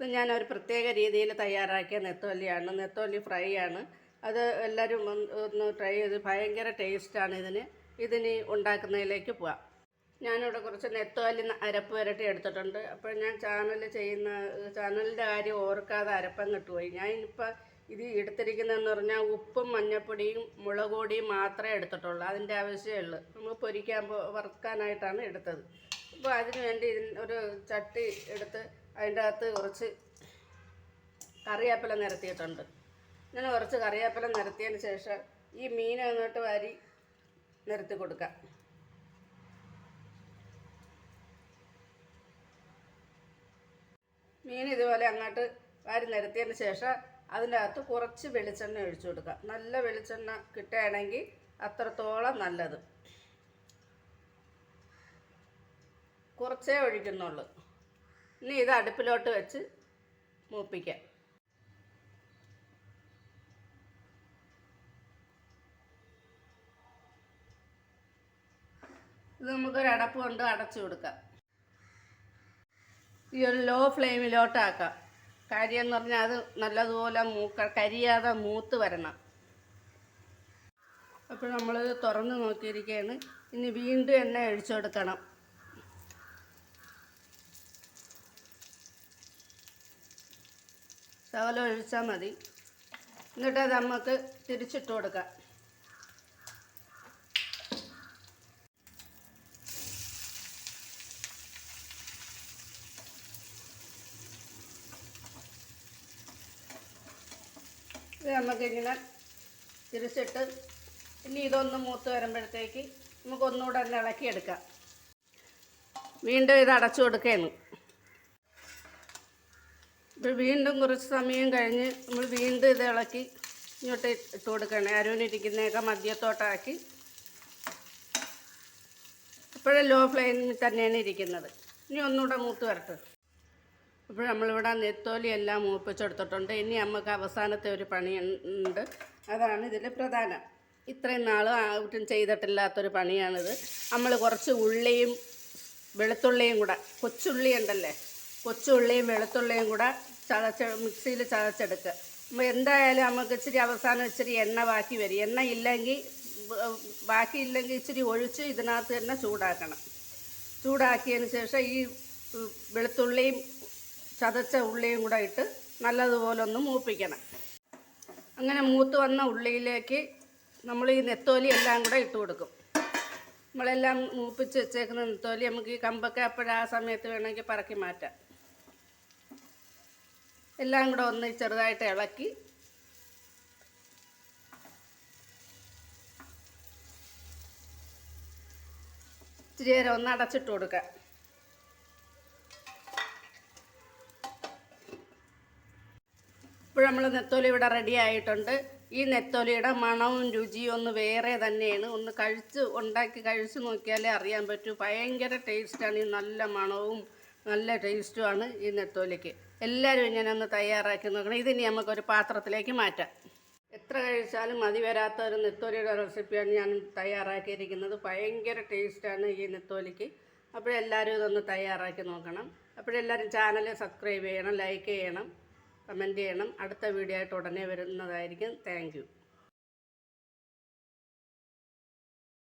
ഇത് ഒരു പ്രത്യേക രീതിയിൽ തയ്യാറാക്കിയ നെത്തോലിയാണ്. നെത്തോലി ഫ്രൈ ആണ്. അത് എല്ലാവരും ഒന്ന് ട്രൈ ചെയ്ത് ഭയങ്കര ടേസ്റ്റാണ് ഇതിന്. ഇതിന് ഉണ്ടാക്കുന്നതിലേക്ക് പോവാം. ഞാനിവിടെ കുറച്ച് നെത്തോലി അരപ്പ് വരട്ടി എടുത്തിട്ടുണ്ട്. അപ്പോൾ ഞാൻ ചാനൽ ചെയ്യുന്ന ചാനലിന്റെ കാര്യം ഓർക്കാതെ അരപ്പം കിട്ടുപോയി ഞാൻ ഇനിയിപ്പോൾ ഇത് എടുത്തിരിക്കുന്നതെന്ന് പറഞ്ഞാൽ ഉപ്പും മഞ്ഞപ്പൊടിയും മുളക് മാത്രമേ എടുത്തിട്ടുള്ളൂ. അതിന്റെ ആവശ്യമേ ഉള്ളൂ. നമ്മൾ പൊരിക്കാൻ വറുക്കാനായിട്ടാണ് എടുത്തത്. അപ്പോൾ അതിന് വേണ്ടി ഇതിന് ഒരു ചട്ടി എടുത്ത് അതിന്റെ അകത്ത് കുറച്ച് കറിവേപ്പില നിരത്തിയിട്ടുണ്ട്. ഇങ്ങനെ കുറച്ച് കറിവേപ്പില നിരത്തിയതിന് ശേഷം ഈ മീൻ അങ്ങോട്ട് വാരി നിരത്തി കൊടുക്കാം. മീൻ ഇതുപോലെ അങ്ങോട്ട് വാരി നിരത്തിയതിന് ശേഷം അതിന്റെ അകത്ത് കുറച്ച് വെളിച്ചെണ്ണ ഒഴിച്ചു കൊടുക്കുക നല്ല വെളിച്ചെണ്ണ കിട്ടുകയാണെങ്കിൽ അത്രത്തോളം നല്ലത്. കുറച്ചേ ഒഴിക്കുന്നുള്ളൂ. ഇനി ഇത് അടുപ്പിലോട്ട് വെച്ച് മൂപ്പിക്കാം. ഇത് നമുക്കൊരു അടപ്പ് കൊണ്ട് അടച്ചു കൊടുക്കാം. ഈ ഒരു ലോ ഫ്ലെയിമിലോട്ടാക്കാം കാര്യം എന്ന് പറഞ്ഞാൽ അത് നല്ലതുപോലെ മൂക്ക കരിയാതെ മൂത്ത് വരണം. അപ്പോൾ നമ്മൾ തുറന്ന് നോക്കിയിരിക്കുകയാണ്. ഇനി വീണ്ടും എണ്ണ ഒഴിച്ചു കൊടുക്കണം. ശകലം ഒഴിച്ചാൽ മതി. എന്നിട്ട് അത് നമുക്ക് തിരിച്ചിട്ട് കൊടുക്കാം. ഇത് നമുക്കിങ്ങനെ തിരിച്ചിട്ട് ഇനി ഇതൊന്ന് മൂത്ത് വരുമ്പോഴത്തേക്ക് നമുക്ക് ഒന്നുകൂടെ ഒന്ന് ഇളക്കിയെടുക്കാം. വീണ്ടും ഇത് അടച്ചു കൊടുക്കുകയാണ് ഇപ്പോൾ വീണ്ടും കുറച്ച് സമയം കഴിഞ്ഞ് നമ്മൾ വീണ്ടും ഇത് ഇളക്കി ഇങ്ങോട്ട് ഇട്ട് കൊടുക്കണം. അരുവിനിരിക്കുന്നതൊക്കെ മദ്യത്തോട്ടാക്കി. ഇപ്പോഴും ലോ ഫ്ലെയിമിൽ തന്നെയാണ് ഇരിക്കുന്നത്. ഇനി ഒന്നുകൂടെ മൂത്ത് വരട്ടെ. ഇപ്പോൾ നമ്മളിവിടെ നെത്തോലി എല്ലാം മൂപ്പിച്ചെടുത്തിട്ടുണ്ട്. ഇനി നമുക്ക് അവസാനത്തെ ഒരു പണിയുണ്ട്. അതാണ് ഇതിൽ പ്രധാനം. ഇത്രയും നാളും ആയിട്ടും ചെയ്തിട്ടില്ലാത്തൊരു പണിയാണിത്. നമ്മൾ കുറച്ച് ഉള്ളിയും വെളുത്തുള്ളിയും കൂടെ കൊച്ചുള്ളി ഉണ്ടല്ലേ? കൊച്ചുള്ളിയും വെളുത്തുള്ളിയും കൂടെ ചതച്ച് മിക്സിയിൽ ചതച്ചെടുക്കുക. നമ്മൾ എന്തായാലും നമുക്ക് ഇച്ചിരി അവസാനം ഇച്ചിരി എണ്ണ ബാക്കി വരും. എണ്ണ ഇല്ലെങ്കിൽ ബാക്കിയില്ലെങ്കിൽ ഇച്ചിരി ഒഴിച്ച് ഇതിനകത്ത് തന്നെ ചൂടാക്കണം. ചൂടാക്കിയതിന് ശേഷം ഈ വെളുത്തുള്ളിയും ചതച്ച ഉള്ളിയും കൂടെ ഇട്ട് നല്ലതുപോലെ ഒന്ന് മൂപ്പിക്കണം. അങ്ങനെ മൂത്ത് വന്ന ഉള്ളിയിലേക്ക് നമ്മൾ ഈ നെത്തോലി എല്ലാം കൂടെ ഇട്ട് കൊടുക്കും. നമ്മളെല്ലാം മൂപ്പിച്ച് വെച്ചേക്കുന്ന നെത്തോലി നമുക്ക് ഈ കമ്പൊക്കെ അപ്പോഴാ സമയത്ത് വേണമെങ്കിൽ പറക്കി മാറ്റാം. എല്ലാം കൂടെ ഒന്ന് ചെറുതായിട്ട് ഇളക്കി. ഇച്ചിരി നേരം ഒന്ന് അടച്ചിട്ട് കൊടുക്കുക ഇപ്പോൾ നമ്മൾ നെത്തോലി ഇവിടെ റെഡി ആയിട്ടുണ്ട്. ഈ നെത്തോലിയുടെ മണവും രുചിയും ഒന്ന് വേറെ തന്നെയാണ്. ഒന്ന് കഴിച്ച് ഉണ്ടാക്കി കഴിച്ച് നോക്കിയാലേ അറിയാൻ പറ്റൂ. ഭയങ്കര ടേസ്റ്റാണ് ഈ നല്ല മണവും നല്ല ടേസ്റ്റുമാണ് ഈ നെത്തോലിക്ക്. എല്ലാവരും ഇങ്ങനെ ഒന്ന് തയ്യാറാക്കി നോക്കണം. ഇതിനി നമുക്കൊരു പാത്രത്തിലേക്ക് മാറ്റാം. എത്ര കഴിച്ചാലും മതി വരാത്ത ഒരു നെത്തോലിയുടെ റെസിപ്പിയാണ് ഞാൻ തയ്യാറാക്കിയിരിക്കുന്നത്. ഭയങ്കര ടേസ്റ്റാണ് ഈ നെത്തോലിക്ക്. അപ്പോഴെല്ലാവരും ഇതൊന്ന് തയ്യാറാക്കി നോക്കണം. അപ്പോഴെല്ലാവരും ചാനൽ സബ്സ്ക്രൈബ് ചെയ്യണം ലൈക്ക് ചെയ്യണം കമന്റ് ചെയ്യണം. അടുത്ത വീഡിയോ ആയിട്ട് ഉടനെ വരുന്നതായിരിക്കും. താങ്ക്